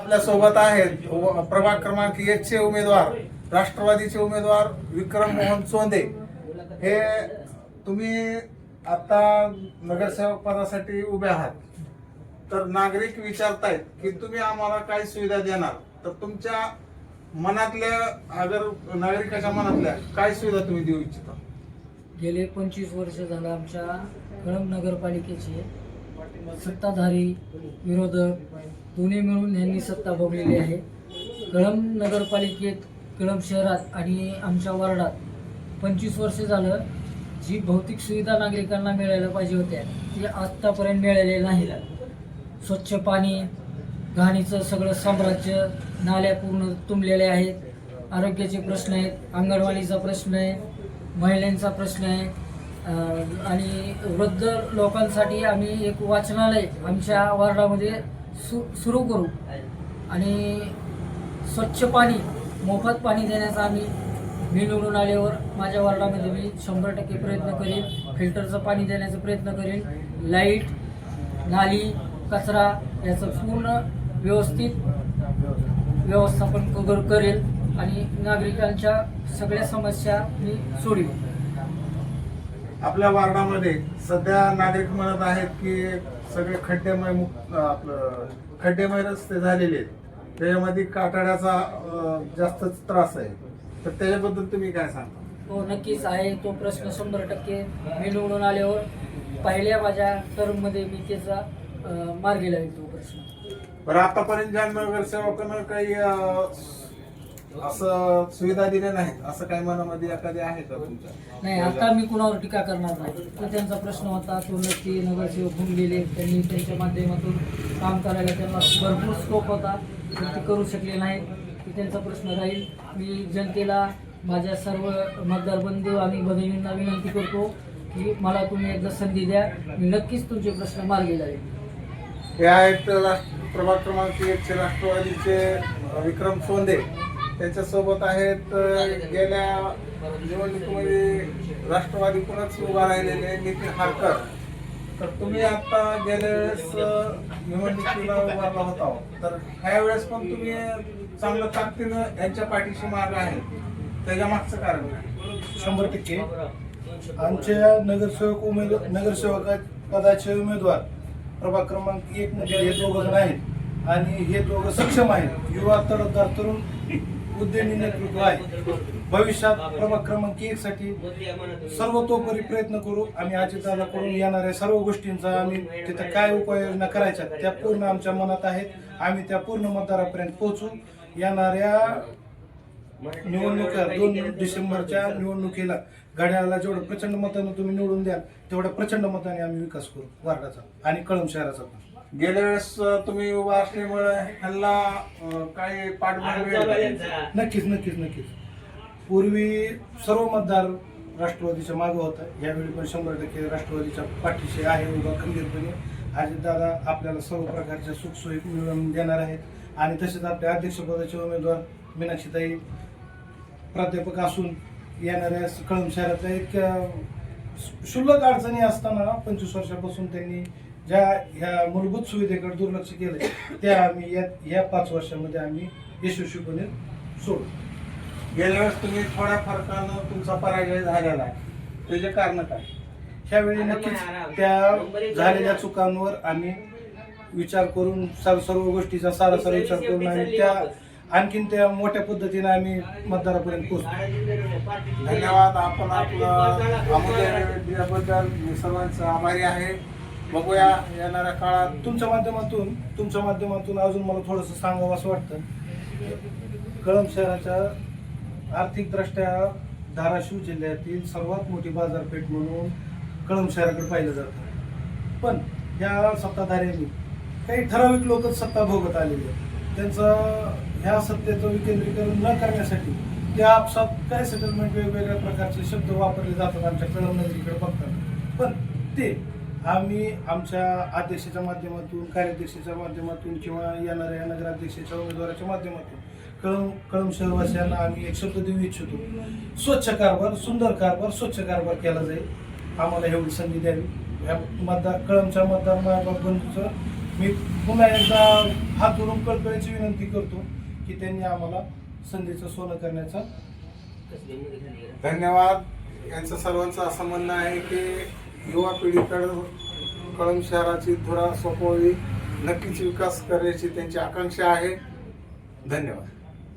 आपल्यासोबत आहेत. व- प्रभाग क्रमांक एक चे उमेदवार राष्ट्रवादीचे उमेदवार विक्रम मोहन चोंदे. हे तुम्ही आता नगरसेवक पदासाठी उभे आहात. तर नागरिक विचारतायत की तुम्ही आम्हाला काय सुविधा देणार. तर तुमच्या मनातल्या अगर नागरिकाच्या मनातल्या काय सुविधा तुम्ही देऊ इच्छिता? गेले पंचवीस वर्ष झालं आमच्या कळंब नगरपालिकेची. सत्ताधारी विरोधक दोन्ही मिळून यांनी सत्ता भोगलेली आहे. कळंब नगरपालिकेत कळंब शहरात आणि आमच्या वार्डात पंचवीस वर्ष झालं जी भौतिक सुविधा नागरिकांना मिळायला पाहिजे होत्या ती आत्तापर्यंत मिळालेली नाही स्वच्छ पाणी घाणीचं सगळं साम्राज्य नाल्या पूर्ण तुंबलेल्या आहेत. आरोग्याचे प्रश्न आहेत अंगणवाडीचा प्रश्न आहे महिलांचा प्रश्न आहे आणि वृद्ध लोकांसाठी आम्ही एक वाचनालय आमच्या वार्डामध्ये सु सुरू करू. आणि स्वच्छ पाणी मोफत पाणी देण्याचा आम्ही मी निवडून आल्यावर माझ्या वार्डामध्ये मी शंभर टक्के प्रयत्न करेन. फिल्टरचं पाणी देण्याचा प्रयत्न करेन. लाइट नाली कचरा याचं पूर्ण व्यवस्थित व्यवस्थापन कर- करेल. आणि नागरिकांच्या सगळ्या समस्या मी सोडवेन. आपल्या वार्डामध्ये सध्या नागरिक म्हणत आहेत की सगळे खड्डेमय मुक्त आपलं खड्डेमय रस्ते झालेले आहेत. त्याच्यामध्ये काटाड्याचा जास्तच त्रास आहे. तर त्याच्याबद्दल तुम्ही काय सांगता? हो नक्कीच आहे. तो प्रश्न शंभर टक्के मी निवडून आल्यावर पहिल्या माझ्या टर्ममध्ये मी त्याचा मार्गी लावेल तो प्रश्न. बरं आतापर्यंत ज्या नगरसेवकांना काही असं सुविधा दिल्या नाहीत. असं काही मनामध्ये एखादी आहे का तुमच्या? नाही आता मी कुणावर टीका करणार नाही. तो त्यांचा प्रश्न होता तो नक्की नगरसेवक होऊन गेले त्यांनी त्यांच्या माध्यमातून काम करायला त्यांना भरपूर स्कोप होता. पण ते करू शकले नाहीत ते त्यांचा प्रश्न राहील. मी जनतेला माझ्या सर्व मतदार बंधू आणि भगिनींना विनंती करतो की मला तुम्ही एकदा संधी द्या. मी नक्कीच तुमचे प्रश्न मार्गी लावेल हे आहेत राष्ट्र- प्रभाग क्रमांक एकचे राष्ट्रवादीचे अं, विक्रम सोंदे. त्यांच्यासोबत आहेत गेल्या निवडणुकीमध्ये राष्ट्रवादी पुन्हाच उभा राहिलेले नितीन हारकर. तर तुम्ही आता गेल्या वेळेस निवडणुकीला उभारला होता तर ह्या वेळेस पण तुम्ही चांगलं ताकदीनं यांच्या पाठीशी माग आहे. त्याच्या मागचं कारण काय? शंभर टक्के. आमच्या नगरसेवक उमेदवार नगरसेवक पदाचे उमेदवार प्रभाग क्रमांक एक मध्ये हे दोघं आहेत. आणि हे दोघं सक्षम आहेत. युवा तडफदार तरुण उद्यमी नेतृत्व आहे. भविष्यात प्रभाग क्रमांक एक साठी सर्वतोपरी प्रयत्न करू आम्ही अजितदादाकडून येणाऱ्या सर्व गोष्टींचा आम्ही तिथं काय उपाययोजना करायच्या त्या पूर्ण आमच्या मनात आहेत. आम्ही त्या पूर्ण मतदारापर्यंत पोहोचू. येणाऱ्या निवडणुका दोन डिसेंबरच्या निवडणुकीला घड्याळाला जेवढं प्रचंड मतानं तुम्ही निवडून द्याल तेवढ्या प्रचंड मताने आम्ही विकास करू. वार्डाचा आणि कळम शहराचा पण. गेल्या वेळेस तुम्ही उभा असल्यामुळे ह्यांना अं, काही पाठबळ? नक्कीच नक्कीच नक्कीच. पूर्वी सर्व मतदार राष्ट्रवादीच्या मागं होता. यावेळी पण शंभर टक्के राष्ट्रवादीच्या पाठीशी आहे उभा खंबीरपणे. अजितदादा आपल्याला सर्व प्रकारच्या सुखसोयी मिळवून देणार आहेत. आणि तसेच आपल्या अध्यक्षपदाचे उमेदवार मीनाक्षीताई प्राध्यापक असून येणाऱ्या कळंब शहरातल्या इतक्या क्षुल्लक अडचणी असताना पंचवीस वर्षापासून त्यांनी ज्या ह्या मूलभूत सुविधेकडे दुर्लक्ष केलं त्या आम्ही या या पाच वर्षामध्ये आम्ही यशस्वीपणे सोडू. गेल्या वेळेस तुम्ही थोड्या फरकानं तुमचा पराजय झालेला आहे. त्याचे कारण काय? ह्यावेळी नक्कीच त्या झालेल्या चुकांवर आम्ही विचार करून सर्व सर्व गोष्टीचा सारासार विचार करून आणि त्या आणखीन त्या मोठ्या पद्धतीने आम्ही मतदारापर्यंत पोहोचतो धन्यवाद. आपण आपलं मी सर्वांचं आभारी आहे. बघूया येणाऱ्या काळात तुमच्या माध्यमातून तुमच्या माध्यमातून अजून मला थोडंसं सांगावं असं वाटतं. कळंब शहराच्या आर्थिकदृष्ट्या धाराशिव जिल्ह्यातील सर्वात मोठी बाजारपेठ म्हणून कळंब शहराकडे पाहिलं जातं. पण ह्या सत्ताधाऱ्यांनी काही ठराविक लोकच सत्ता भोगत आलेली आहेत. त्यांचं ह्या सत्तेचं विकेंद्रीकरण न करण्यासाठी त्या आपसात काय सेटलमेंट वेगवेगळ्या प्रकारचे शब्द वापरले जातात आमच्या कळंब नगरीकडे बघतात पण ते आम्ही आमच्या अध्यक्षाच्या माध्यमातून कार्याध्यक्षाच्या माध्यमातून किंवा येणाऱ्या नगराध्यक्षाच्या उमेदवाराच्या माध्यमातून कळंब कळंब शहरवासियांना आम्ही एक शब्द देऊ इच्छितो. स्वच्छ कारभार सुंदर कारभार स्वच्छ कारभार केला जाईल. आम्हाला एवढी संधी द्यावी. ह्या मतदार कळंबच्या मतदार बंधूचं मी पुन्हा एकदा हात जोडून कळकळीची विनंती करतो की त्यांनी आम्हाला संधीचं सोनं करण्याचा धन्यवाद. यांचं सर्वांचं असं म्हणणं आहे की युवा पिढीकडं कळंब शहराची धुरा सोपवली. नक्कीच विकास करण्याची त्यांची आकांक्षा आहे. धन्यवाद.